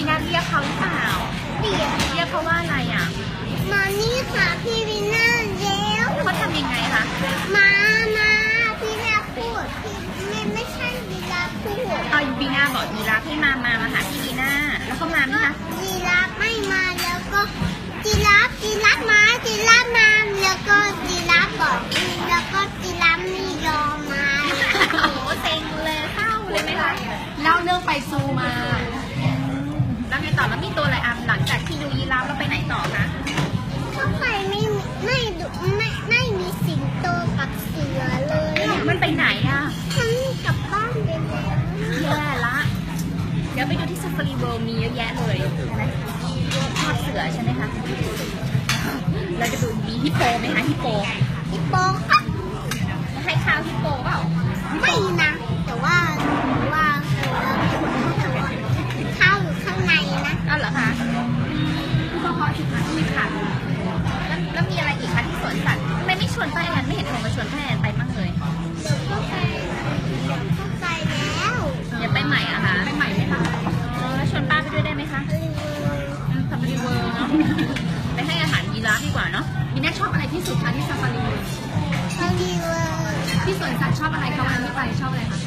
พี่นาเรียกเขาหรือเปล่าเปียกเรียกเขาว่าอะไรอะ มานี่ค่ะพี่วินเนอร์เร็วเขาทำยังไงคะมามาพี่แม่พูดพี่ไม่ไม่ใช่วีลาพูดเอาบีนาบอกยีราฟให้มามามาหาพี่บีนาแล้วเขามาไหมคะจีราฟไม่มาแล้วก็จีราฟจีราฟมาจีราฟมาแล้วก็จีราฟบอกแล้วก็จีราฟไม่ยอมมาโอ้โหเซ็งเลยเศร้าเลยไหมคะเล่าเรื่องไปซูมา แล้วไงต่อแล้วมีตัวอะไรอะหลังจากที่ดูยีราฟแล้วไปไหนต่อคะเขาไปไม่ไม่ดุไม่ไม่มีสิงโตกับเสือเลยอะมันไปไหนอะฉันกลับบ้านไปแล้วแย่ละเดี๋ยวไปดูที่ซัฟฟารีเวิลด์มีเยอะแยะเลยใช่ไหมชอบเสือใช่ไหมคะเราจะดูมีฮิปโปไหมคะฮิปโปพี่โป ชวนป้าแอนไม่เห็นโทรมาชวนป้าแอนไปบ้างเลยเดี๋ยวก็ไปเดี๋ยวก็ไปแล้วอย่าไปใหม่อะคะไปใหม่ไหมคะอ๋อแล้วชวนป้าไปด้วยได้ไหมคะซัฟฟารีเวิลด์เนาะไปให้อาหารยีราฟดีกว่าเนาะมินแน่ชอบอะไรที่สุดคะที่ซาฟารีฮอลลีเวิร์ที่สวนสัตว์ชอบอะไรคะวันที่ไปชอบอะไรคะ